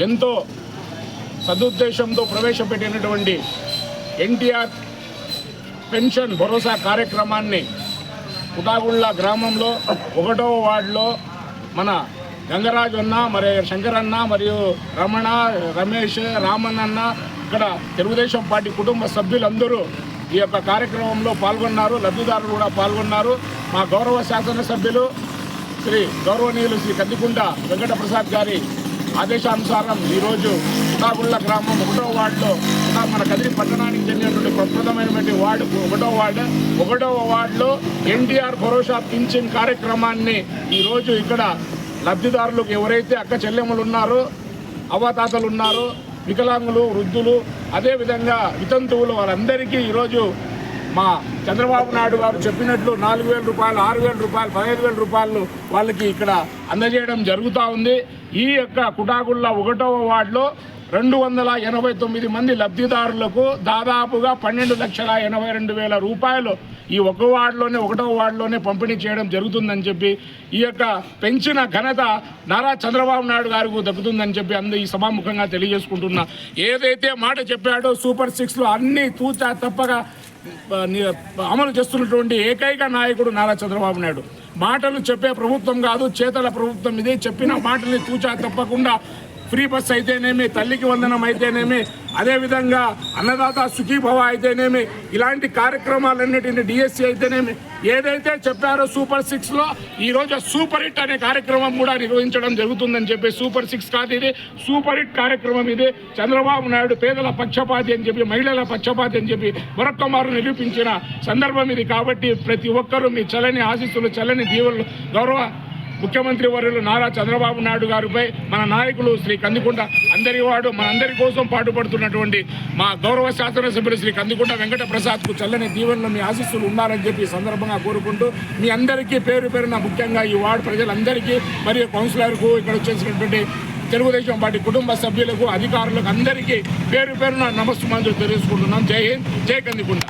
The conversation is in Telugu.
ఎంతో సదుద్దేశంతో ప్రవేశపెట్టినటువంటి ఎన్టీఆర్ పెన్షన్ భరోసా కార్యక్రమాన్ని కుటాగుళ్ళ గ్రామంలో ఒకటో వార్డులో మన గంగరాజు అన్న మరి శంకరన్న మరియు రమణ రమేష్ రామన్ అన్న ఇక్కడ తెలుగుదేశం పార్టీ కుటుంబ సభ్యులందరూ ఈ యొక్క కార్యక్రమంలో పాల్గొన్నారు లబ్ధిదారులు కూడా పాల్గొన్నారు. మా గౌరవ శాసనసభ్యులు శ్రీ గౌరవనీయులు శ్రీ కందికుంట వెంకట ప్రసాద్ గారి ఆదేశానుసారం ఈరోజు కుటాగుళ్ళ గ్రామం ఒకటో వార్డులో మన కదిరి పట్టణానికి చెందినటువంటి ప్రప్రదమైనటువంటి వార్డు ఒకటో వార్డు. ఒకటవ వార్డులో ఎన్టీఆర్ భరోసా పింఛన్ కార్యక్రమాన్ని ఈరోజు ఇక్కడ లబ్ధిదారులకు ఎవరైతే అక్క చెల్లెములు ఉన్నారో అవతాతలు ఉన్నారో వికలాంగులు వృద్ధులు అదేవిధంగా వితంతువులు వారందరికీ ఈరోజు మా చంద్రబాబు నాయుడు గారు చెప్పినట్లు నాలుగు వేల రూపాయలు ఆరు వేల రూపాయలు పదహైదు వేల రూపాయలు వాళ్ళకి ఇక్కడ అందజేయడం జరుగుతూ ఉంది. ఈ యొక్క కుటాకుళ్ళ ఒకటవ వార్డులో రెండు వందల ఎనభై తొమ్మిది మంది లబ్ధిదారులకు దాదాపుగా పన్నెండు లక్షల ఎనభై రెండు వేల రూపాయలు ఈ ఒక వార్డులోనే ఒకటో వార్డులోనే పంపిణీ చేయడం జరుగుతుందని చెప్పి ఈ యొక్క పెంచిన ఘనత నారా చంద్రబాబు నాయుడు గారికి దక్కుతుందని చెప్పి అందరూ ఈ సభాముఖంగా తెలియజేసుకుంటున్నా. ఏదైతే మాట చెప్పాడో సూపర్ సిక్స్లో అన్ని తూచా తప్పగా అమలు చేస్తున్నటువంటి ఏకైక నాయకుడు నారా చంద్రబాబు నాయుడు. మాటలు చెప్పే ప్రభుత్వం కాదు చేతల ప్రభుత్వం ఇది. చెప్పిన మాటల్ని తూచా తప్పకుండా ఫ్రీ బస్ అయితేనేమి తల్లికి వందనం అయితేనేమి అదేవిధంగా అన్నదాత సుఖీభవ అయితేనేమి ఇలాంటి కార్యక్రమాలన్నిటిని డిఎస్సి అయితేనేమి ఏదైతే చెప్పారో సూపర్ సిక్స్లో ఈరోజు సూపర్ హిట్ అనే కార్యక్రమం కూడా నిర్వహించడం జరుగుతుందని చెప్పి సూపర్ సిక్స్ కాదు ఇది సూపర్ హిట్ కార్యక్రమం ఇది. చంద్రబాబు నాయుడు పేదల పక్షపాతి అని చెప్పి మహిళల పక్షపాతి అని చెప్పి వరకుమారు నిరూపించిన సందర్భం ఇది కాబట్టి ప్రతి ఒక్కరూ మీ చల్లని ఆశీస్సులు చల్లని దీవులు గౌరవ ముఖ్యమంత్రి వర్యులు నారా చంద్రబాబు నాయుడు గారిపై మన నాయకులు శ్రీ కందికుంట అందరి వాడు మన అందరి కోసం పాటుపడుతున్నటువంటి మా గౌరవ శాసనసభ్యులు శ్రీ కందికుంట వెంకట ప్రసాద్కు చల్లని దీవెనలు మీ ఆశీస్సులు ఉండాలని చెప్పి సందర్భంగా కోరుకుంటూ మీ అందరికీ పేరు పేరున ముఖ్యంగా ఈ వార్డు ప్రజలందరికీ మరియు కౌన్సిలర్కు ఇక్కడ వచ్చేసినటువంటి తెలుగుదేశం పార్టీ కుటుంబ సభ్యులకు అధికారులకు అందరికీ పేరు పేరున నమస్సు మందులు తెలియజేసుకుంటున్నాం జై హింద్ జై కందికుంట